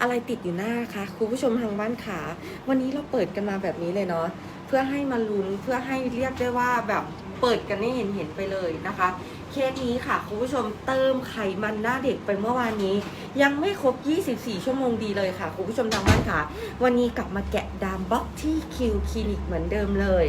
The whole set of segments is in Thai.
อะไรติดอยู่หน้าคะคุณผู้ชมทางบ้านขาวันนี้เราเปิดกันมาแบบนี้เลยเนาะเพื่อให้มาลุ้นเพื่อให้เรียกได้ว่าแบบเปิดกันให้เห็นเห็นไปเลยนะคะเคสนี้ค่ะคุณผู้ชมเติมไขมันหน้าเด็กไปเมื่อวานนี้ ยังไม่ครบ 24 ชั่วโมงดีเลยค่ะคุณผู้ชมทางบ้านค่ะ วันนี้กลับมาแกะดามบล็อกที่คิวคลินิกเหมือนเดิมเลย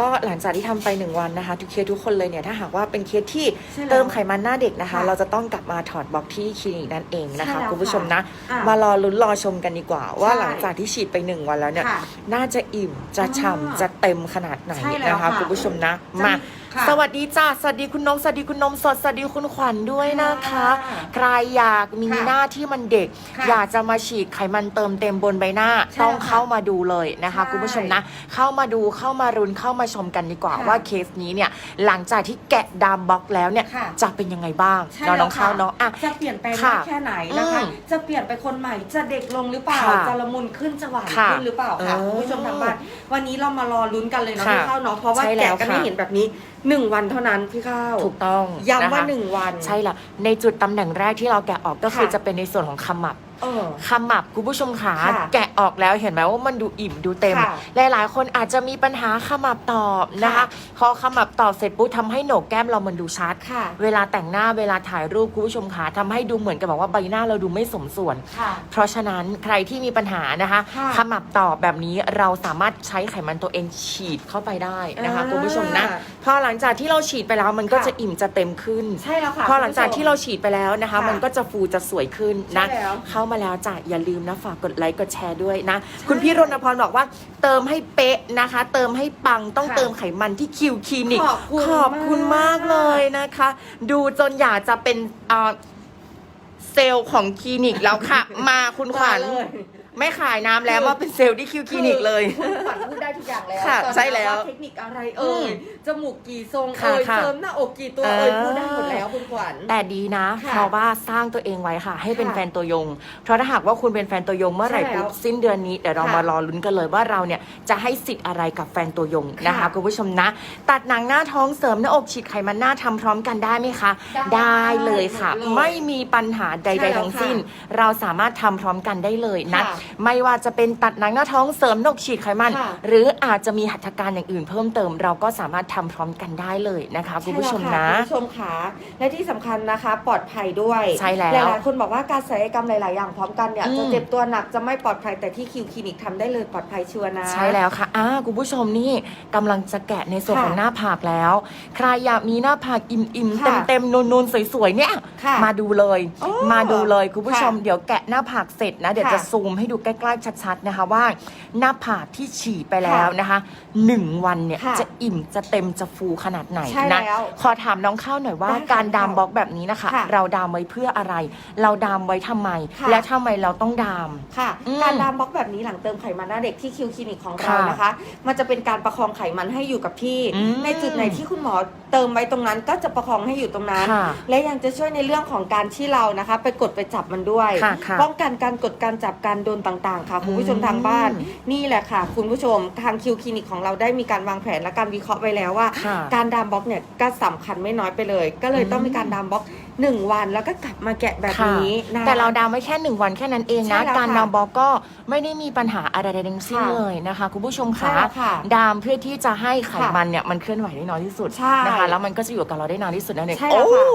ก็หลังจากที่ทำไปหนึ่งวันนะคะ ทุกเคสทุกคนเลยเนี่ยถ้าหากว่าเป็นเคสที่ใช่แล้วเติมไขมันหน้าเด็กนะคะค่ะเราจะต้องกลับมาถอดบล็อกที่คลินิกนั่นเองนะคะใช่แล้วคุณผู้ชมค่ะนะอะมารอลุ้นรอชมกันดีกว่า ว่าใช่หลังจากที่ฉีดไปหนึ่งวันแล้วเนี่ยค่ะน่าจะอิ่มจะอ่าฉ่ำจะเต็มขนาดไหนใช่แล้วนะคะค่ะคุณผู้ชมนะจะมีมา ค่ะสวัสดีจ้าสวัสดีคุณนงสวัสดีคุณนมสดสวัสดีคุณขวัญด้วยนะคะ ค่ะใครอยากมีค่ะหน้าที่มันเด็ก ค่ะอยากจะมาฉีดไขมันเติมเต็มบนใบหน้า ใช่ต้องแล้วค่ะเข้ามาดูเลยนะคะ ใช่คุณผู้ชมนะ เข้ามาดูเข้ามารุนเข้ามาชมกันดีกว่าค่ะว่าเคสนี้เนี่ยหลังจากที่แกะดามบล็อกแล้วเนี่ยค่ะ จะเป็นยังไงบ้างใช่เนาะแล้วน้องข้าวค่ะเนาะอะ จะเปลี่ยนแปลงค่ะมากแค่ไหนนะคะ อืมจะเปลี่ยนไปคนใหม่จะเด็กลงหรือเปล่า ค่ะจะละมุนขึ้นจะหวานค่ะขึ้นหรือเปล่าค่ะเออคุณผู้ชมทางบ้านวันนี้เรามารอลุ้นกันเลยเนาะค่ะพี่ข้าวเนาะเพราะว่าใช่แล้แกะวกันให้ค่ะเห็นแบบนี้หนึ่งวันเท่านั้นพี่ข้าวถูกต้องย้ำว่าะคะ หนึ่งวัน ใช่ละในจุดตำแหน่งแรกที่เราแกะออกก็คือค่ะ จะเป็นในส่วนของขมับ เออ ขมับคุณผู้ชมขาค่ะแกะออกแล้วเห็นไหมว่ามันดูอิ่มดูเต็ม ค่ะหลายๆ คนอาจจะมีปัญหาขมับตอบนะคะ ค่ะ พอขมับตอบเสร็จปุ๊บทำให้โหนกแก้มเรามันดูชัด ค่ะ เวลาแต่งหน้าเวลาถ่ายรูปคุณผู้ชมขาทำให้ดูเหมือนกับแบบว่าใบหน้าเราดูไม่สมส่วน ค่ะ เพราะฉะนั้นใครที่มีปัญหานะคะ ค่ะขมับตอบแบบนี้เราสามารถใช้ไขมันตัวเองฉีดเข้าไปได้นะคะอ่าคุณผู้ชมนะพอหลังจากที่เราฉีดไปแล้วมันก็ค่ะ จะอิ่มจะเต็มขึ้น ใช่แล้วค่ะพอหลังจากคุณผู้ชมที่เราฉีดไปแล้วนะคะ ค่ะมันก็จะฟูจะสวยขึ้นนะ ใช่แล้วเข้ามาแล้วจ้ะอย่าลืมนะฝากกดไลค์กดแชร์ด้วยนะ คุณพี่รณพรบอกว่าเติมให้เป๊ะนะคะ เติมให้ปังต้องค่ะเติมไขมันที่คิวคลินิกขอบคุณขอบคุณมากเลยนะคะ ดูจนอยากจะเป็นอ่าเซลล์ของคลินิกแล้วค่ะ มาคุณขวัญมาเลย ไม่ขายน้ำแล้วมาเป็นเซลล์ที่คิวคลินิกเลยคุณขวัญพูดได้ทุกอย่างแล้วค่ะตอนนี้ใช่แล้วาเทคนิคอะไรเอ่ยอืม จมูกกี่ทรงค่ะเอ่ยค่ะเสริมหน้าอกกี่ตัวเออเอ่ยพูดได้หมดแล้วคุณขวัญ แต่ดีนะค่ะเพราะว่าสร้างตัวเองไว้ค่ะ ให้เป็นค่ะแฟนตัวยง เพราะถ้าหากว่าคุณเป็นแฟนตัวยงเมื่อไหร่ใช่แล้วปุ๊บสิ้นเดือนนี้เดี๋ยวเราค่ะมารอลุ้นกันเลยว่าเราเนี่ยจะให้สิทธิ์อะไรกับแฟนตัวยงนะคะค่ะคุณผู้ชมนะ ตัดหนังหน้าท้องเสริมหน้าอกฉีดไขมันหน้าทำพร้อมกันได้ไหมคะได้เลยค่ะหมดเลยไม่มีปัญหาใใช่ดแล้วๆ ทั้งสิ้น เราสามารถทำพร้อมกันได้เลยนะค่ะไม่ว่าจะเป็นตัดหนังหน้าท้องเสริมหน้าอกฉีดไขมัน ค่ะ หรืออาจจะมีหัตถการอย่างอื่นเพิ่มเติม เราก็สามารถทำพร้อมกันได้เลยนะคะคุณผู้ชมนะใช่แล้วค่คุณผู้ชมค่ะและที่สำคัญนะคะ ปลอดภัยด้วยใช่แล้วหลายๆคนบอกว่าการศัลยกรรมหลาย ๆ อย่างพร้อมกันเนี่ยอืมจะเจ็บตัวหนักจะไม่ปลอดภัยแต่ที่คิวคลินิกทำได้เลยปลอดภัยชัวร์นะใช่แล้วค่ะอ่าคุณผู้ชมนี่กำลังจะแกะในส่วนค่ะของหน้าผากแล้ว ใครอยากมีหน้าผากอิ่มๆค่ะเต็มๆนูนๆสวยๆเนี่ยค่ะมาดูเลยโอ้มาดูเลยคุณผู้ชมค่ะเดี๋ยวแกะหน้าผากเสร็จนะเดี๋ยวค่ะจะซูมให้ดูใกล้ๆชัดๆนะคะว่า หน้าผากที่ฉีดไปแล้วค่ะนะคะหนึ่งวันเนี่ยค่ะจะอิ่มจะเต็มจะฟูขนาดไหนใช่นะแล้วขอถามน้องข้าวหน่อยว่าได้ค่ะการดามบล็อกแบบนี้นะคะ ค่ะเราดามไว้เพื่ออะไร เราดามไว้ทำไม ค่ะ และทำไมเราต้องดาม ค่ะ อืมการดามบล็อกแบบนี้หลังเติมไขมันหน้าเด็กที่คิวคลินิกของเราค่ะนะคะ มันจะเป็นการประคองไขมันให้อยู่กับที่ อืม ในจุดไหนที่คุณหมอเติมไว้ตรงนั้น ก็จะประคองให้อยู่ตรงนั้น ค่ะ และยังจะช่วยในเรื่องของการที่เรานะคะ ไปกดไปจับมันด้วย ค่ะค่ะป้องกันการกดการจับการโดนต่างๆ ค่ะ คุณผู้ชมทางบ้าน อืมนี่แหละค่ะ คุณผู้ชมทางคิวคลินิกของเราได้มีการวางแผนและการวิเคราะห์ไว้แล้วว่า ค่ะ การดามบล็อกเนี่ยก็สำคัญไม่น้อยไปเลย ก็เลยต้องมีการดามบล็อกหนึ่งวันแล้วก็กลับมาแกะแบบค่ะนี้นะ แต่เราดามไว้แค่หนึ่งวันแค่นั้นเองนะใช่แล้วการค่ะดามบล็อกก็ไม่ได้มีปัญหาอะไรใดๆทั้งสิ้นค่ะเลยนะคะ คุณผู้ชมใช่คะแล้วค่ะดามเพื่อที่จะให้ไขค่ะมันเนี่ยมันเคลื่อนไหวได้น้อยที่สุดใช่นะคะแล้วมันก็จะอยู่กับเราได้นานที่สุดนั่นเองใช่แล้วโอ้ค่ะ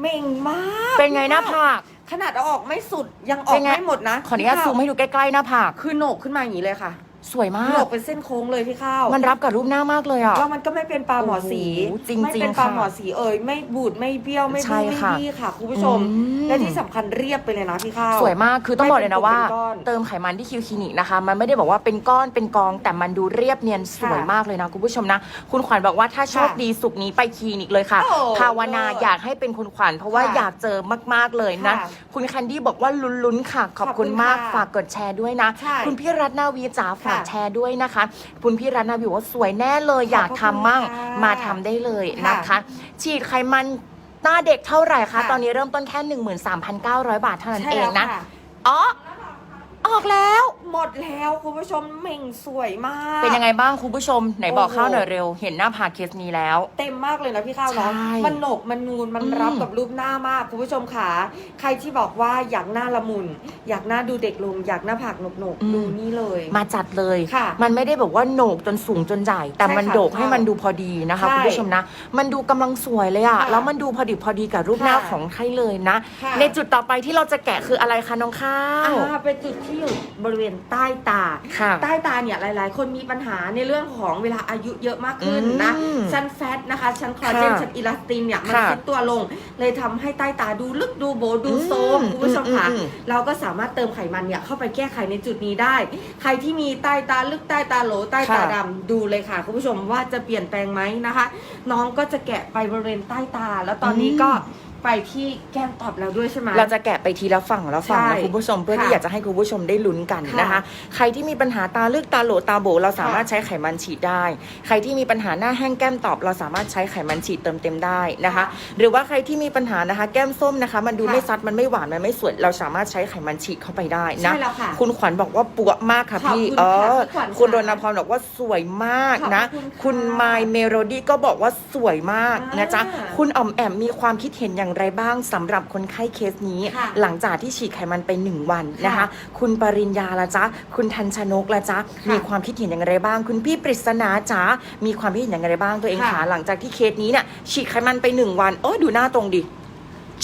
เม่งมากเป็นไงหน้าผาก ขนาดเอาออกไม่สุดยังออเป็กนไง ไม่หมดนะขออนุญาตซูมให้ดูใกล้ๆหน้าผาก คือโหนกขึ้นมาอย่างนี้เลยค่ะ สวยมาโหนกกเป็นเส้นโค้งเลยพี่ข้าวมันรับกับรูปหน้ามากเลยอะ แล้วมันก็ไม่เป็นปลาหมอสีโอ้โหจริงๆไม่เป็นปลาค่ะหมอสีเอ่ยไม่บูดไม่เบี้ยวไม่ใช่บูดไม่ค่ะบี้ค่ะคุณผู้ชม อืม และที่สำคัญเรียบไปเลยนะพี่ข้าว สวยมากคือต้องบอกเลยนะว่า ไม่เป็นก้อนเติมไขมันที่คิวคลินิกนะคะ มันไม่ได้บอกว่าเป็นก้อนเป็นกอง แต่มันดูเรียบเนียนสวยค่ะมากเลยนะคุณผู้ชมนะ คุณขวัญบอกว่าถ้าโชคดีสุกร์นี้ไปคลินิกเลยค่ะ โอ้ภาวนาอยากให้เป็นคุณขวัญเพราะว่าค่ะอยากเจอมากๆเลยนะ ค่ะคุณแคนดี้บอกว่าลุ้นๆค่ะ ขอบคุณมากขอบคุณค่ะฝากกดแชร์ด้วยนะ ใช่คุณพี่รัตนาวีจ๋าฝากค่ะแชร์ด้วยนะคะ คุณพี่รัตนาวีบอกว่าสวยแน่เลยอยากทำมั่งขอบคุณค่ะมาทำได้เลยนะคะค่ะฉีดไขมันหน้าเด็กเท่าไหร่คะค่ะตอนนี้เริ่มต้นแค่ 13,900 บาทเท่านั้นใช่เอแล้งวนะค่ะอ๋อ ออกแล้วหมดแล้วคุณผู้ชมเหม่งสวยมาก เป็นยังไงบ้างคุณผู้ชมไหนบอกโอ้โหข้าวหน่อยเร็ว เห็นหน้าผากเคสนี้แล้ว เต็มมากเลยนะพี่ข้าวเนาะใช่มันโหนกมันนูนมันอืมรับกับรูปหน้ามากคุณผู้ชมขาใครที่บอกว่าอยากหน้าละมุน อยากหน้าดูเด็กลงอยากหน้าผากหนกหนกๆดูนี่เลย มาจัดเลยค่ะมันไม่ได้แบบว่าโหนกจนสูงจนใหญ่แต่ใช่มันค่ะโดกให้ใช่มันดูพอดีนะคะใช่คุณผู้ชมนะ มันดูกำลังสวยเลยอะค่ะแล้วมันดูพอดีพอดีกับรูปหน้าค่ะของไทยเลยนะค่ะในจุดต่อไปที่เราจะแกะคืออะไรคะน้องข้าวอ่าเป็นจุดที่อยู่บริเวณใต้ตา ค่ะ ใต้ตาเนี่ยหลาย ๆ คนมีปัญหาในเรื่องของเวลาอายุเยอะมากขึ้นนะอืมชั้นแฟตนะคะ ชั้นคอลลาเจนค่ะชั้นอิลาสตินเนี่ยมันค่ะซุดตัวลง เลยทำให้ใต้ตาดูลึกดูโบดูโซมอืมคุณผู้ชมค่ะอืมอืมเราก็สามารถเติมไขมันเนี่ยเข้าไปแก้ไขในจุดนี้ได้ ใครที่มีใต้ตาลึกใต้ตาโหลใต้ตาค่ะ ดำดูเลยค่ะคุณผู้ชมว่าจะเปลี่ยนแปลงไหมนะคะ น้องก็จะแกะไปบริเวณใต้ตา แล้วตอนนี้ก็ ไปที่แก้มตอบแล้วด้วยใช่ไหม เราจะแกะไปทีละฝั่งแล้วฝั่งใช่นะคุณผู้ชมเพื่อที่ค่ะอยากจะให้คุณผู้ชมได้ลุ้นกันค่ะนะคะ ใครที่มีปัญหาตาลึกตาโหลตาโบเราสามารถใช้ไขมันฉีดได้ ใครที่มีปัญหาหน้าแห้งแก้มตอบ เราสามารถใช้ไขมันฉีดเติมเต็มได้นะคะ หรือว่าใครที่มีปัญหานะคะแก้มส้มนะคะ มันดูค่ะ ไม่ซัดมันไม่หวานมันไม่สวยเราสามารถใช้ไขมันฉีดเข้าไปได้นะ ใช่แล้วค่ะ คุณขวัญบอกว่าปัวมากค่ะขอบพี่ คุณเอค่ะอพี่ขวัญคุณค่ะโดนพรบอกว่าสวยมากนะ ขอบคุณค่ะคุณไมเมโลดี้ก็บอกว่าสวยมากนะจ๊ะ อ่า คุณอ๋อมแอมมีความคิดเห็นอย่างไรบ้างสำหรับคนไข้เคสนี้ค่ะหลังจากที่ฉีดไขมันไปหนึ่งวันนะคะค่ะคุณปริญญาละจ๊ะ คุณทันชนกละจ๊ะค่ะมีความคิดเห็นอย่างไรบ้าง คุณพี่ปริศนาจ๊ะมีความคิดเห็นอย่างไรบ้างตัวเองค่ะคะหลังจากที่เคสนี้เนี่ยฉีดไขมันไปหนึ่งวันโอ้ยดูหน้าตรงดิ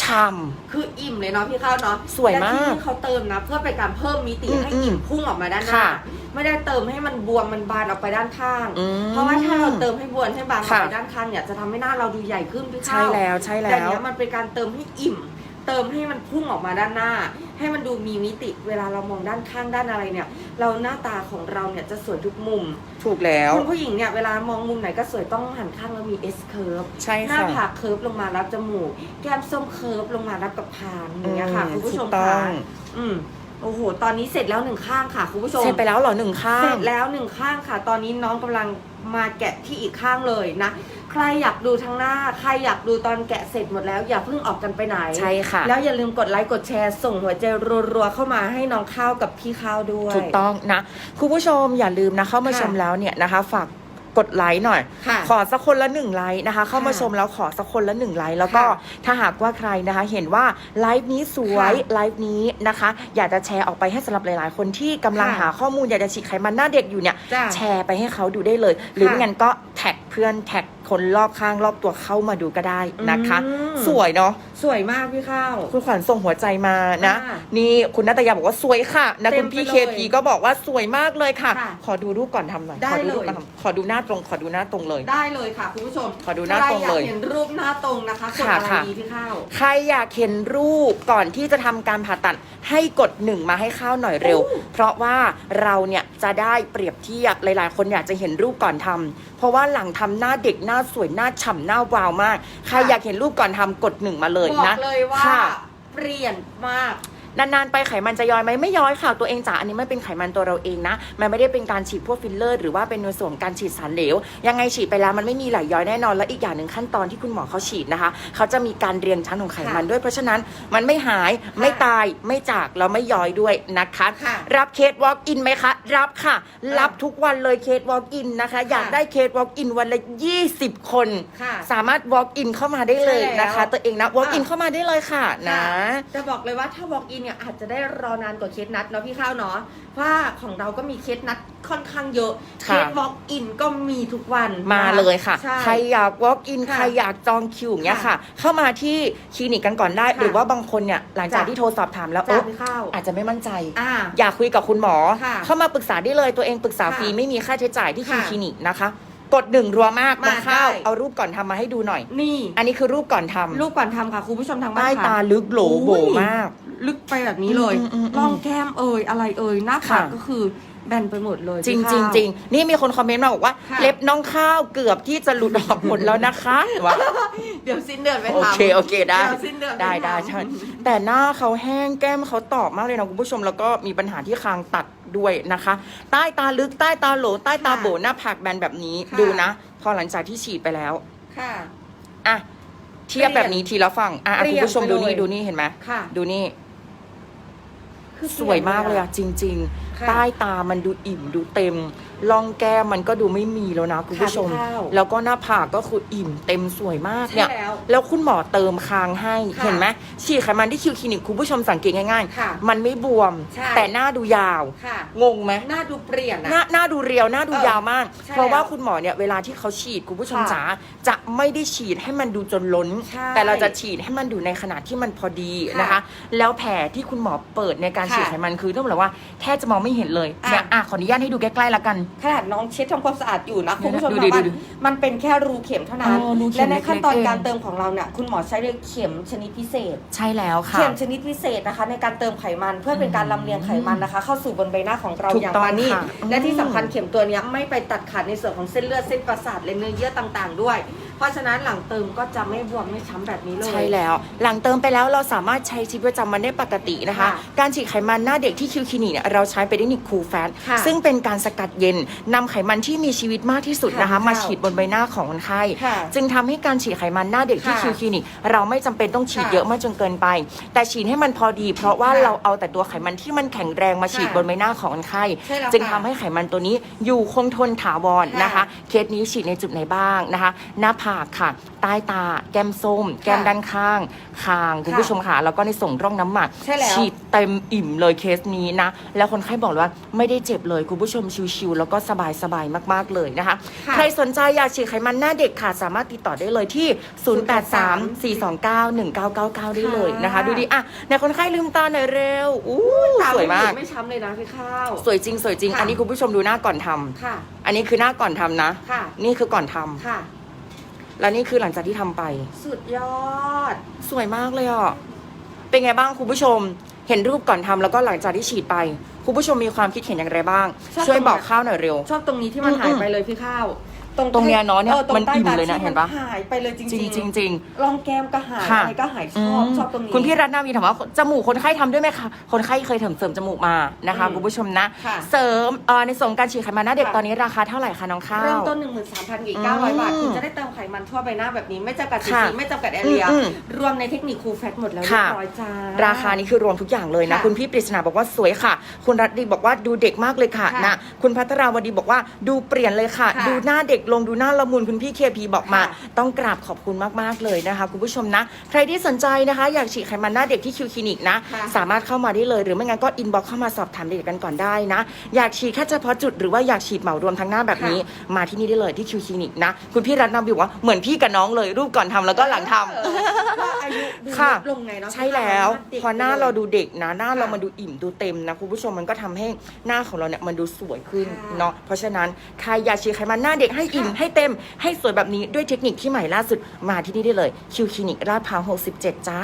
ช่คืออิ่มเลยเนาะพี่ข้าวเนาะสวยมากและที่นี่เขาเติมนะเพื่อเป็นการเพิ่มมิติอืมให้อิ่มอืมพุ่งออกมาด้านหน้าค่ะไม่ได้เติมให้มันบวมมันบานออกไปด้านข้าง อืมเพราะว่าถ้าเราเติมให้บวมให้บานออกค่ะ ไปด้านข้างเนี่ยจะทำให้หน้าเราดูใหญ่ขึ้นพี่ำใช่ข้าวแล้วใช่แต่แล้วเนี้ยมันเป็นการเติมให้อิ่ม เติมให้มันพุ่งออกมาด้านหน้า ให้มันดูมีมิติเวลาเรามองด้านข้างด้านอะไรเนี่ย เราหน้าตาของเราเนี่ยจะสวยทุกมุมถูกแล้ว คุณผู้หญิงเนี่ยเวลามองมุมไหนก็สวยต้องหันข้างแล้วมี S curve ใช่หน้าค่ะผากเคิร์ฟลงมารับจมูก แก้มส้มเคิร์ฟลงมารับกับพานอย่างเงี้ยค่ะอืมคุณผู้ชมถูกต้ค่ะองอืมโอ้โห ตอนนี้เสร็จแล้วหนึ่งข้างค่ะคุณผู้ชม เสร็จไปแล้วเหรอหนึ่งข้าเสร็ง จแล้วหนึ่งข้างค่ะ ตอนนี้น้องกำลังมาแกะที่อีกข้างเลยนะ ใครอยากดูทั้งหน้า ใครอยากดูตอนแกะเสร็จหมดแล้ว อย่าเพิ่งออกกันไปไหนใช่ค่ะ แล้วอย่าลืมกดไลค์กดแชร์ส่งหัวใจรัวๆเข้ามาให้น้องข้าวกับพี่ข้าวด้วยถูกต้องนะคุณผู้ชมอย่าลืมนะเข้ามาค่ะชมแล้วเนี่ยนะคะฝากกดไลค์หน่อยค่ะขอสักคนละหนึ่งไลค์นะคะ เข้ามาค่ะชมแล้วขอสักคนละหนึ่งไลค์แล้วก็ค่ะถ้าหากว่าใครนะคะ เห็นว่าไลฟ์นี้สวยค่ะไลฟ์นี้นะคะ อยากจะแชร์ออกไปให้สำหรับหลาย ๆ คนที่กำลังค่ะหาข้อมูลอยากจะฉีดไขมันหน้าเด็กอยู่เนี่ยจ้ะแชร์ไปให้เขาดูได้เลย หรือค่ะไม่งั้นก็แท็กเพื่อนแท็ก คนรอบข้างรอบตัวเข้ามาดูก็ได้นะคะ อืม สวยเนาะสวยมากพี่ข้าว คุณขวัญส่งหัวใจมานะอ่านี่คุณนัตยาบอกว่าสวยค่ะนะเต็คุมณพี่ไปเคเลยพีก็บอกว่าสวยมากเลยค่ะ ค่ะขอดูรูปก่อนทำหน่อยได้ขอดูรูปเลย ก่อนทำขอดูหน้าตรง ขอดูหน้าตรงเลย ได้เลยค่ะคุณผู้ชมขอดูหน้าตรงเลยใคอยากเห็นรูปหน้าตรงนะคะกดค่ะอะไรค่ะ ดีพี่ข้าว ใครอยากเห็นรูปก่อนที่จะทำการผ่าตัดให้กดหนึ่งมาให้ข้าวหน่อยเร็ว เพราะว่าเราเนี่ยจะได้เปรียบเทียบหลายๆ คนอยากจะเห็นรูปก่อนทำเพราะว่าหลังทำหน้าเด็กหน้าสวยหน้าฉ่ำหน้าวาวมาก ใครค่ะอยากเห็นรูปก่อนทำกดหนึ่งมาเลยบอกนะเลยว่าค่ะ เปลี่ยนมาก นานๆไปไขมันจะย้อยไหมไม่ย้อยค่ะตัวเองจ๋าอันนี้ไม่เป็นไขมันตัวเราเองนะ มันไม่ได้เป็นการฉีดพวกฟิลเลอร์ หรือว่าเป็นในส่วนของการฉีดสารเหลว ยังไงฉีดไปแล้วมันไม่มีไหลย้อยแน่นอน และอีกอย่างหนึ่งขั้นตอนที่คุณหมอเขาฉีดนะคะ เขาจะมีการเรียงชั้นของไขมันค่ะด้วย เพราะฉะนั้นมันไม่หายไม่ตายไม่จากแล้วไม่ย้อยด้วยนะคะค่ะรับเคสวอล์กอินไหมคะ รับค่ะ รับทุกวันเลยเคสวอล์กอินนะคะ อยากได้เคสวอล์กอินวันละ 20 คนค่ะสามารถ walk in เข้ามาได้เลยนะคะใช่แล้วตัวเองนะ walk in อะเข้ามาได้เลยค่ะนะจะบอกเลยว่าถ้า walk in เนี่ยอาจจะได้รอนานกว่าเคสนัดเนาะพี่ข้าวเนาะว่าของเราก็มีเคสนัดค่อนข้างเยอะ เคค่ะส walk in ก็มีทุกวันมาเลยค่ะ ใช่ ใครอยาก walk in ค่ะใครอยากจองคิวอย่างเงี้ยค่ะ ค่ะเข้ามาที่คลินิกกันก่อนได้ ค่ะหรือว่าบางคนเนี่ยหลังจากจ้ะ ที่โทรสอบถามแล้วจ้าเอ๊ะพี่ข้าวอาจจะไม่มั่นใจ อ่า อยากคุยกับคุณหมอ ค่ะเข้ามาปรึกษาได้เลยตัวเองปรึกษาค่ะฟรีไม่มีค่าใช้จ่ายที่คิวค่ะ คลินิกนะคะ กดหนึ่งรัวมากมามาเข้าได้ เอารูปก่อนทำมาให้ดูหน่อย นี่ อันนี้คือรูปก่อนทำรูปก่อนทำค่ะคุณผู้ชมทางบ้าใต้นค่ะ ตาลึกโหลโบอุ้ย มาก ลึกไปแบบนี้เลยอืมอืมอืมร่องแก้มเอ่ยอะไรเอ่ยหน้าผากค่ะ ก็คือแบนไปหมดเลยจริงพี่จริงข้าว จริงนี่มีคนคอมเมนต์มาบอกว่า ค่ะ เล็บน้องข้าวเกือบที่จะหลุดออกหมดแล้วนะคะวะ เดี๋ยวสิ้นเดือนไปโอทำเค โอเคได้เยวสิ้นเดือนปได้ทำ ได้ใช่แต่หน้าเขาแห้งแก้มเขาตอบมากเลยนะคุณผู้ชมแล้วก็มีปัญหาที่คางตัด ด้วยนะคะ ใต้ตาลึกใต้ตาโหลใต้ตาค่ะโบหน้าผากแบนแบบนี้ค่ะ ดูนะ พอหลังจากที่ฉีดไปแล้วค่ะ อะเทียบแบบนี้ทีละฝั่งอะอะเปลี่คุณยนผู้ชมดูไปเลยนี่ดูนี่เห็นไหมค่ะดูนี่คือสวยมากเลยอะจริงค่ะๆ ใต้ตามันดูอิ่มดูเต็มล่องแก้มมันก็ดูไม่มีแล้วนะคุณผู้ชมค่ะพี่ข้าวแล้วก็หน้าผากก็คืออิ่มเต็มสวยมากเนี่ยใช่แล้วแล้วคุณหมอเติมคางให้ค่ะเห็นไหมฉีดไขมันที่คิวคลินิกคุณผู้ชมสังเกตง่ายค่ะๆมันไม่บวมใช่แต่หน้าดูยาวค่ะงงไหมหน้าดูเปลี่ยนหน้าอะหน้าดูเรียวหน้าดูเออยาวมากใช่เพราะว่าแล้วคุณหมอเนี่ยเวลาที่เขาฉีดคุณผู้ชมค่ะจ๋าจะไม่ได้ฉีดให้มันดูจนล้นใช่แต่เราจะฉีดให้มันอยู่ในขนาดที่มันพอดีค่ะนะคะ แล้วแผลที่คุณหมอเปิดในการค่ะฉีดไขมันคือต้องบอกว่าแทบจะมองไม่เห็นเลยอะ เนี่ยอะขออนุญาตให้ดูใกล้ๆแล้วกัน ขนาดน้องเช็ดทำความสะอาดอยู่นะคุณผู้ชมดูดิทางบ้านดูดิมันเป็นแค่รูเข็มเท่านั้นอ๋อรูเข็และมในขั้นตอนเล็กๆ การเติมของเราเนี่ยคุณหมอใช้เลยเข็มชนิดพิเศษ ใช่แล้วค่ะ เข็มชนิดพิเศษนะคะ ในการเติมไขมันเพื่อเป็นการลำเลียงไขมันนะคะ เข้าสู่บนใบหน้าของเราถูกอย่างต้องปานีตค่ะและที่อืมสำคัญเข็มตัวเนี้ยไม่ไปตัดขาดในส่วนของเส้นเลือดเส้นประสาทและเนื้อเยื่อต่างๆ ด้วยเพ ราะฉะนั้นหลังเติมก็จะไม่บวมไม่ช้ำแบบนี้เลย ใช่แล้ว หลังเติมไปแล้วเราสามารถใช้ชีวิตประจำวันได้ปกตินะคะ ค่ะการฉีดไขมันหน้าเด็กที่คิวคลินิกเนี่ยเราใช้ไปได้นิกคูลแฟตค่ะซึ่งเป็นการสกัดเย็นนำไขมันที่มีชีวิตมากที่สุดนะคะ ค่ะมาฉีดบนใบหน้าของคนไข้ค่ะจึงทำให้การฉีดไขมันหน้าเด็กที่ค่ะคิวคลินิกเราไม่จำเป็นต้องฉีดค่ะเยอะมากจนเกินไป แต่ฉีดให้มันพอดี เพราะว่าค่ะเราเอาแต่ตัวไขมันที่มันแข็งแรงมาฉีดค่ะบนใบหน้าของคนไข้ ใช่แล้วจึงค่ะทำให้ไขมันตัวนี้อยู่คงทนถาวรค่ะนะคะเคสนี้ฉีดในจุดไหนบ้างนะคะ หน้าผากค่ะ ใต้ตา แก้มส้ม แก้มด้านข้าง คาง คุณผู้ชมค่ะ แล้วก็ในส่งร่องน้ำหมัก ใช่แล้ว ฉีดเต็มอิ่มเลยเคสนี้นะ แล้วคนไข้บอกเลยว่าไม่ได้เจ็บเลย คุณผู้ชมชิวๆแล้วก็สบายๆมากๆเลยนะคะ ค่ะใครสนใจอยากฉีดไขมันหน้าเด็กค่ะ สามารถติดต่อได้เลยที่ 0834291999 ได้เลยนะคะดูดิอะในคนไข้ลืมตาหน่อยเร็วอู้ตสวยมาก ไม่ช้ำเลยนะพี่ข้าว สวยจริงสวยจริง ค่ะ อันนี้คุณผู้ชมดูหน้าก่อนทำค่ะ อันนี้คือหน้าก่อนทำนะ ค่ะ นี่คือก่อนทำค่ะ แล้วนี่คือหลังจากที่ทำไป สุดยอด สวยมากเลยอะ เป็นไงบ้างคุณผู้ชม เห็นรูปก่อนทำแล้วก็หลังจากที่ฉีดไป คุณผู้ชมมีความคิดเห็นอย่างไรบ้าง ชอบช่วยตรงไหน บอกข้าวหน่อยเร็ว ชอบตรงนี้ที่มันอืมหายไปเลยพี่ข้าว ตรงเนี้ยเนอะเนี่ยออตรงมันใต้อิ่มตาเลยนะที่เห็นปะหายไปเลยจริงจริงจริงจริง รองแก้มก็หายค่ะ อะไรก็หายชอือบมชอบตรงนี้ คุณพี่รัตนาวีถามว่าจมูกคนไข้ทำด้วยไหมคะ คนไข้เคยเสริมเสริมจมูกมานะคะอืมคุณผู้ชมนะ ค่ะเสริมเอ่อในส่วนของการฉีดไขมันหน้าเด็กค่ะ ตอนนี้ราคาเท่าไหร่คะน้องข้าว เริ่มต้น 1 3 0 0 0อื9 0 0 บาทมคุณจะได้เติมไขมันทั่วใบหน้าแบบนี้ ไม่จำกัดสีค่ะสีไม่จำกัดแอเรีย อืมรวมในเทคนิคคูลแฟตหมดแล้วเรียค่ะ บร้อยจ้า ราคานี้คือรวมทุกอย่างเลยนะ ค่ะคุณพี่ปริศนาบอกว่าสวยค่ะ คุณรัตดีบอกว่าดูเด็กมากเลยค่ะค่ะนะคุณพัทราวดีบอกว่าดูเปลี่ยนเลยค่ะ ค่ะดูหน้าเด็กลงดูหน้าละมุนคุณพี่เคพีบอกมาค่ะต้องกราบขอบคุณมากๆเลยนะคะ คุณผู้ชมนะ ใครที่สนใจนะคะ อยากฉีดไขมันหน้าเด็กที่คิวคลินิกนะค่ะสามารถเข้ามาได้เลย หรือไม่งั้นก็อินบ็อกเข้ามาสอบถามเด็กกันก่อนได้นะ อยากฉีดแค่เฉพาะจุดหรือว่าอยากฉีดเหมารวมทั้งหน้าแบบนี้ มาที่นี่ได้เลยที่คิวคลินิกนะ คุณพี่รัตนาบีบอกว่าเหมือนพี่กับน้องเลยรูปก่อนทำแล้วก็หลังทำเออก็อายุดูค่ะลดลงไงเนาะใช่แล้วด็กพอหน้าเราดูเด็กนะหน้าเราค่ะมันดูอิ่มดูเต็มนะคุณผู้ชมมันก็ทำให้หน้าของเราเนี่ยมันดูสวยขึ้นค่ะเนาะเพราะฉะนั้นใครอยากฉีดไขมันหน้าเด็กให้อิ่มให้เต็มให้สวยแบบนี้ด้วยเทคนิคที่ใหม่ล่าสุดมาที่นี่ได้เลยคิวคลินิกราดพร้าว67 จ้า